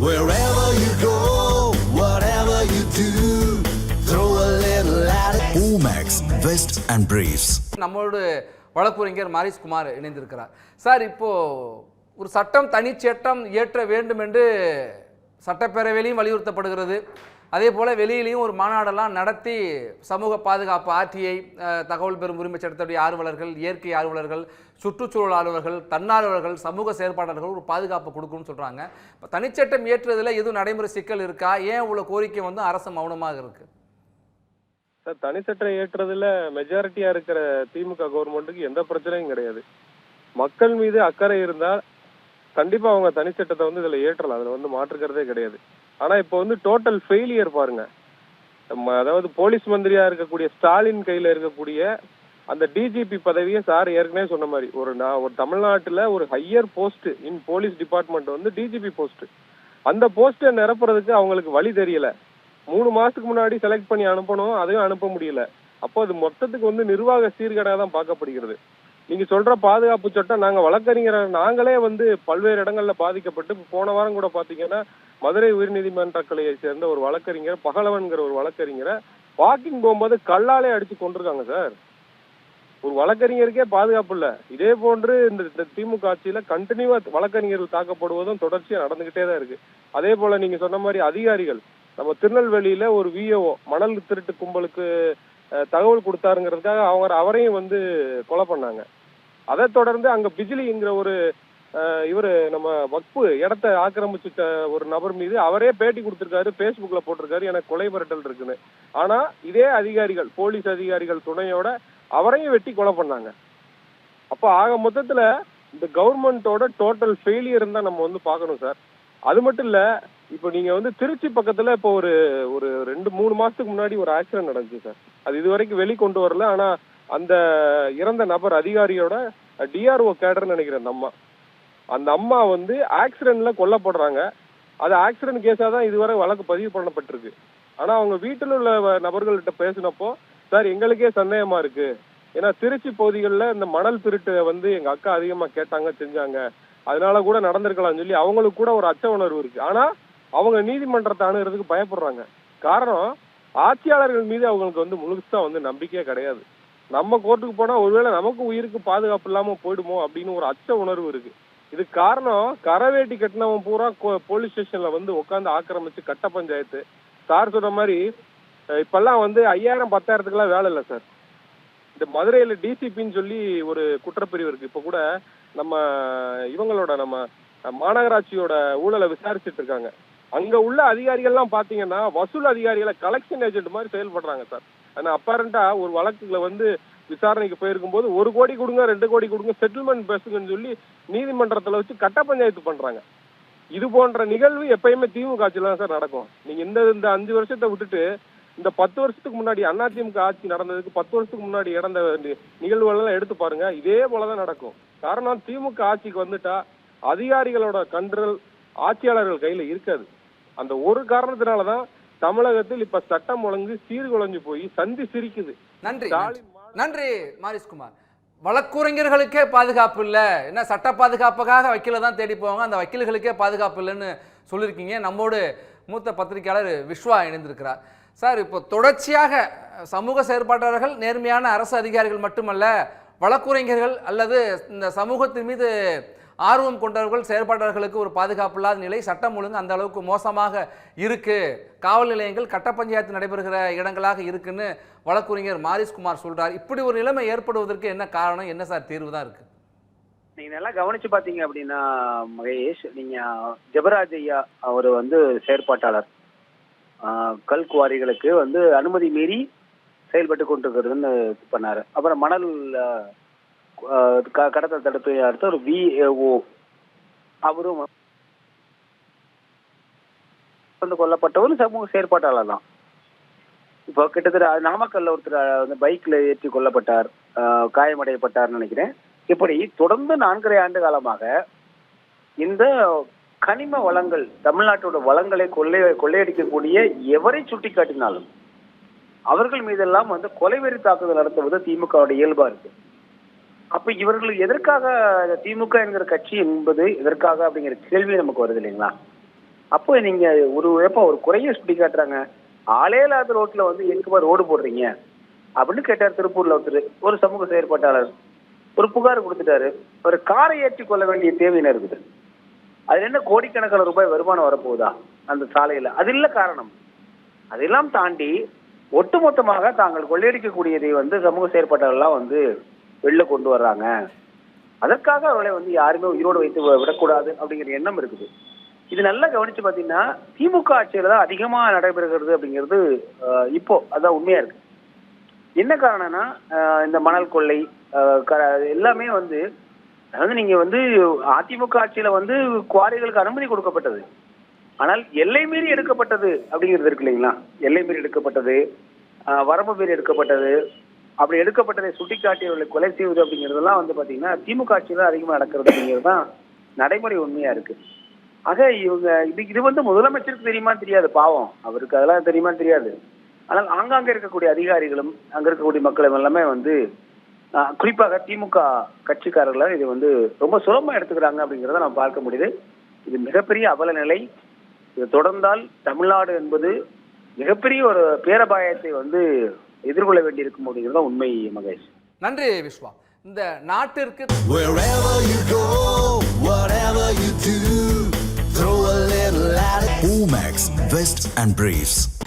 Wherever you go, whatever you do, throw a little at it. Omax, Vest and Briefs. நம்மளோட வழக்குரைஞர் Maurice Kumar இணைந்திருக்கிறார் sir இப்போ ஒரு சட்டம் தனிச்சட்டம் இயற்ற வேண்டும் என்று சட்டப்பேரவையிலையும் வலியுறுத்தப்படுகிறது அதே போல் வெளியிலையும் ஒரு மாநாடெல்லாம் நடத்தி சமூக பாதுகாப்பு ஆர்டிஐ தகவல் பெறும் உரிமை சட்டத்துடைய ஆர்வலர்கள் இயற்கை ஆர்வலர்கள் சுற்றுச்சூழல் ஆர்வலர்கள் தன்னார்வலர்கள் சமூக செயற்பாளர்கள் ஒரு பாதுகாப்பு கொடுக்கணும்னு சொல்கிறாங்க இப்போ தனிச்சட்டம் இயற்றுறதுல எதுவும் நடைமுறை சிக்கல் இருக்கா? ஏன் இவ்வளோ கோரிக்கை வந்து அரசு மௌனமாக இருக்குது சார் தனிச்சட்டம் ஏற்றுறதுல மெஜாரிட்டியா இருக்கிற திமுக கவர்மெண்ட்டுக்கு எந்த பிரச்சனையும் கிடையாது. மக்கள் மீது அக்கறை இருந்தால் கண்டிப்பா அவங்க தனிச்சட்டத்தை வந்து இதுல ஏற்றலாம். அதுல வந்து மாற்றுக்கிறதே கிடையாது. ஆனா இப்போ வந்து டோட்டல் ஃபெயிலியர் பாருங்க. அதாவது போலீஸ் மந்திரியா இருக்கக்கூடிய ஸ்டாலின் கையில இருக்கக்கூடிய அந்த டிஜிபி பதவியை சார் ஏற்கனவே சொன்ன மாதிரி ஒரு நான் ஒரு தமிழ்நாட்டுல ஒரு higher post in police department வந்து டிஜிபி போஸ்ட் அந்த போஸ்ட்டை நிரப்புறதுக்கு அவங்களுக்கு வழி தெரியல. மூணு மாசத்துக்கு முன்னாடி செலக்ட் பண்ணி அனுப்பணும் அதையும் அனுப்ப முடியல. அப்போ அது மொத்தத்துக்கு வந்து நிர்வாக சீர்கேடாக தான் பார்க்கப்படுகிறது. நீங்க சொல்ற பாதுகாப்பு சட்டம் நாங்க வழக்கறிஞர் நாங்களே வந்து பல்வேறு இடங்கள்ல பாதிக்கப்பட்டு போன வாரம் கூட பாத்தீங்கன்னா மதுரை உயர்நீதிமன்ற கிளையை சேர்ந்த ஒரு வழக்கறிஞர் பகலவன்கிற ஒரு வழக்கறிஞரை வாக்கிங் போகும்போது கல்லாலே அடிச்சு கொண்டிருக்காங்க சார். ஒரு வழக்கறிஞருக்கே பாதுகாப்பு இல்ல. இதே போன்று இந்த இந்த திமுக ஆட்சியில கண்டினியூவா வழக்கறிஞர்கள் தாக்கப்படுவதும் தொடர்ச்சியா நடந்துகிட்டே தான் இருக்கு. அதே போல நீங்க சொன்ன மாதிரி அதிகாரிகள் நம்ம திருநெல்வேலியில ஒரு விஏஓ மணல் திருட்டு கும்பலுக்கு தகவல் கொடுத்தாருங்கிறதுக்காக அவங்க அவரையும் வந்து கொலை பண்ணாங்க. அதை தொடர்ந்து அங்க பிஜிலிங்கிற ஒரு இவரு நம்ம வக்பு இடத்த ஆக்கிரமிச்சு ஒரு நபர் மீது அவரே பேட்டி கொடுத்துருக்காரு ஃபேஸ்புக்கில் போட்டிருக்காரு எனக்கு கொலை மிரட்டல் இருக்குன்னு. ஆனா இதே அதிகாரிகள் போலீஸ் அதிகாரிகள் துணையோட அவரையும் வெட்டி கொலை பண்ணாங்க. அப்ப ஆக மொத்தத்துல இந்த கவர்மெண்டோட டோட்டல் ஃபெயிலியர் தான் நம்ம வந்து பார்க்கணும் சார். அது மட்டும் இல்ல இப்போ நீங்க வந்து திருச்சி பக்கத்துல இப்போ ஒரு ஒரு ரெண்டு மூணு மாசத்துக்கு முன்னாடி ஒரு ஆக்சிடென்ட் நடந்துச்சு சார். அது இது வரைக்கும் வெளி கொண்டு வரல ஆனா அந்த இறந்த நபர் அதிகாரியோட டிஆர்ஓ கேடர்னு நினைக்கிறேன் அந்த அம்மா அந்த அம்மா வந்து ஆக்சிடென்ட்ல கொல்லப்படுறாங்க. அது ஆக்சிடென்ட் கேஸா தான் இதுவரை வழக்கு பதிவு பண்ணப்பட்டிருக்கு. ஆனா அவங்க வீட்டில் உள்ள வ- பேசினப்போ சார் எங்களுக்கே சந்தேகமா இருக்கு. ஏன்னா திருச்சி பகுதிகளில் இந்த மணல் திருட்டு வந்து எங்க அக்கா அதிகமாக கேட்டாங்க செஞ்சாங்க. அதனால கூட நடந்திருக்கலாம்னு சொல்லி அவங்களுக்கு கூட ஒரு அச்ச உணர்வு இருக்கு. ஆனா அவங்க நீதிமன்றத்தை அணுகிறதுக்கு பயப்படுறாங்க. காரணம் ஆட்சியாளர்கள் மீது அவங்களுக்கு வந்து முழுசா வந்து நம்பிக்கையே கிடையாது. நம்ம கோர்ட்டுக்கு போனா ஒருவேளை நமக்கு உயிருக்கு பாதுகாப்பு இல்லாம போயிடுமோ அப்படின்னு ஒரு அச்ச உணர்வு இருக்கு. இது காரணம் கரவேட்டி கட்டினவன் பூரா கோ- போலீஸ் ஸ்டேஷன்ல வந்து உட்காந்து ஆக்கிரமிச்சு கட்ட பஞ்சாயத்து. சார் சொன்ன மாதிரி இப்பெல்லாம் வந்து ஐயாயிரம் பத்தாயிரத்துக்குலாம் வேலை இல்லை சார். இந்த மதுரையில டிசிபின்னு சொல்லி ஒரு குற்றப்பிரிவு இருக்கு. இப்ப கூட நம்ம இவங்களோட நம்ம மாநகராட்சியோட ஊழலை விசாரிச்சுட்டு இருக்காங்க. அங்க உள்ள அதிகாரிகள்லாம் பாத்தீங்கன்னா வசூல் அதிகாரிகளை கலெக்ஷன் ஏஜென்ட் மாதிரி செயல்படுறாங்க சார். ஆனா அப்பரண்டா ஒரு வழக்குல வந்து விசாரணைக்கு போயிருக்கும் போது ஒரு கோடி கொடுங்க ரெண்டு கோடி கொடுங்க செட்டில்மெண்ட் பேசுங்கன்னு சொல்லி நீதிமன்றத்துல வச்சு கட்ட பஞ்சாயத்து பண்றாங்க. இது போன்ற நிகழ்வு எப்பயுமே திமுக ஆட்சியில தான் சார் நடக்கும். நீங்க இந்த இந்த அஞ்சு வருஷத்தை விட்டுட்டு இந்த பத்து வருஷத்துக்கு முன்னாடி அதிமுக ஆட்சி நடந்ததுக்கு பத்து வருஷத்துக்கு முன்னாடி நடந்த நி- நிகழ்வுகள் எல்லாம் எடுத்து பாருங்க இதே போலதான் நடக்கும். காரணம் திமுக ஆட்சிக்கு வந்துட்டா அதிகாரிகளோட கண்ட்ரோல் ஆட்சியாளர்கள் கையில இருக்காது. அந்த ஒரு காரணத்தினாலதான் தமிழகத்தில் இப்ப சட்டம் ஒழுங்கு சீர்குலைஞ்சு போய் சந்தி சிரிக்குது. நன்றி. நன்றி மாரிஸ்குமார் வழக்குரைஞர்களுக்கே பாதுகாப்பு இல்லை. என்ன சட்ட பாதுகாப்புக்காக வக்கீலை தான் தேடி போவாங்க? அந்த வக்கீல்களுக்கே பாதுகாப்பு இல்லைன்னு சொல்லியிருக்கீங்க. நம்மோடு மூத்த பத்திரிகையாளர் விஸ்வா இணைந்திருக்கிறார். சார் இப்போ தொடர்ச்சியாக சமூக செயற்பாட்டாளர்கள் நேர்மையான அரசு அதிகாரிகள் மட்டுமல்ல வழக்குரைஞர்கள் அல்லது இந்த சமூகத்தின் மீது ஆர்வம் கொண்டவர்கள் செயற்பாட்டாளர்களுக்கு ஒரு பாதுகாப்பு இல்லாத நிலை சட்டம் ஒழுங்கு அந்த அளவுக்கு மோசமாக இருக்குது காவல் நிலையங்கள் கட்ட பஞ்சாயத்து நடைபெறுகிற இடங்களாக இருக்குன்னு வழக்குரைஞர் மாரிஸ்குமார் சொல்கிறார் இப்படி ஒரு நிலைமை ஏற்படுவதற்கு என்ன காரணம் என்ன சார் தீர்வு தான் இருக்குது நீங்க நல்லா கவனிச்சு பாத்தீங்க அப்படின்னா மகேஷ் நீங்க ஜெபராஜ் ஐயா அவர் வந்து செயற்பாட்டாளர். கல் குவாரிகளுக்கு வந்து அனுமதி மீறி செயல்பட்டு கொண்டிருக்கிறதுன்னு இது பண்ணாரு. அப்புறம் மணல் கடத்தல் தடுப்பு அடுத்த ஒரு விஏஓ அவரும் வந்து கொல்லப்பட்டவர் சமூக செயற்பாட்டாளர் தான். இப்போ கிட்டத்தட்ட நாமக்கல்ல ஒருத்தர் வந்து பைக்ல ஏற்றி கொல்லப்பட்டார். காயமடையப்பட்டார் நினைக்கிறேன். இப்படி தொடர்ந்து நான்கரை ஆண்டு காலமாக இந்த கனிம வளங்கள் தமிழ்நாட்டோட வளங்களை கொள்ளை கொள்ளையடிக்கக்கூடிய எவரை சுட்டிக்காட்டினாலும் அவர்கள் மீதெல்லாம் வந்து கொலைவெறி தாக்குதல் நடத்துவது திமுகவோட இயல்பா இருக்கு. அப்ப இவர்கள் எதற்காக திமுக என்கிற கட்சி என்பது எதற்காக அப்படிங்கிற கேள்வி நமக்கு வருது இல்லைங்களா? அப்போ நீங்க ஒரு எப்ப ஒரு குறைய சுட்டி காட்டுறாங்க ஆளே இல்லாத ரோட்ல வந்து எதுக்குமா ரோடு போடுறீங்க. அப்படின்னு கேட்டார் திருப்பூர்ல ஒருத்தர். ஒரு சமூக செயற்பாட்டாளர். ஒரு புகார் கொடுத்துட்டாரு. ஒரு காரை ஏற்றி கொள்ள வேண்டிய தேவையின இருக்குது. அதுல என்ன கோடிக்கணக்கான ரூபாய் வருமானம் வரப்போகுதா அந்த சாலையில? அது இல்ல காரணம். அதெல்லாம் தாண்டி ஒட்டுமொத்தமாக தாங்கள் கொள்ளையடிக்கக்கூடியதை வந்து சமூக செயற்பாட்டாளர்லாம் வந்து வெளில கொண்டு வர்றாங்க. அதற்காக அவர்களை வந்து யாருமே உயிரோடு வைத்து விடக்கூடாது அப்படிங்கிற எண்ணம் இருக்குது. இது நல்லா கவனிச்சு பாத்தீங்கன்னா திமுக ஆட்சியில தான் அதிகமா நடைபெறுகிறது அப்படிங்கிறது இப்போ அதான் உண்மையா இருக்கு. என்ன காரணம்னா இந்த மணல் கொள்ளை க- எல்லாமே வந்து அதாவது நீங்க வந்து அதிமுக ஆட்சியில வந்து குவாரிகளுக்கு அனுமதி கொடுக்கப்பட்டது. ஆனால் எல்லை மீறி எடுக்கப்பட்டது அப்படிங்கிறது இருக்கு இல்லைங்களா? எல்லை மீறி எடுக்கப்பட்டது ஆஹ் வரம்பு மீறி எடுக்கப்பட்டது அப்படி எடுக்கப்பட்டதை சுட்டிக்காட்டியவர்களை கொலை செய்வது அப்படிங்கிறதெல்லாம் வந்து பாத்தீங்கன்னா திமுக ஆட்சியில அதிகமா நடக்கிறது அப்படிங்கிறது தான் நடைமுறை உண்மையா இருக்கு. ஆக இவங்க இது இது வந்து முதலமைச்சருக்கு தெரியுமா தெரியாது பாவம். அவருக்கு அதெல்லாம் தெரியுமா தெரியாது. ஆனால் ஆங்காங்க இருக்கக்கூடிய அதிகாரிகளும் அங்க இருக்கக்கூடிய மக்களும் எல்லாமே வந்து குறிப்பாக திமுக கட்சிக்காரர்கள் இது வந்து ரொம்ப சுலபமா எடுத்துக்கிறாங்க அப்படிங்கிறத நம்ம பார்க்க முடியுது. இது மிகப்பெரிய அவல நிலை. இது தொடர்ந்தால் தமிழ்நாடு என்பது மிகப்பெரிய ஒரு பேரபாயத்தை வந்து எதிர்கொள்ள வேண்டியிருக்கும் அப்படிங்கிறது தான் உண்மை மகேஷ் நன்றி விஸ்வா இந்த நாட்டிற்கு. Omax, Vest and Briefs.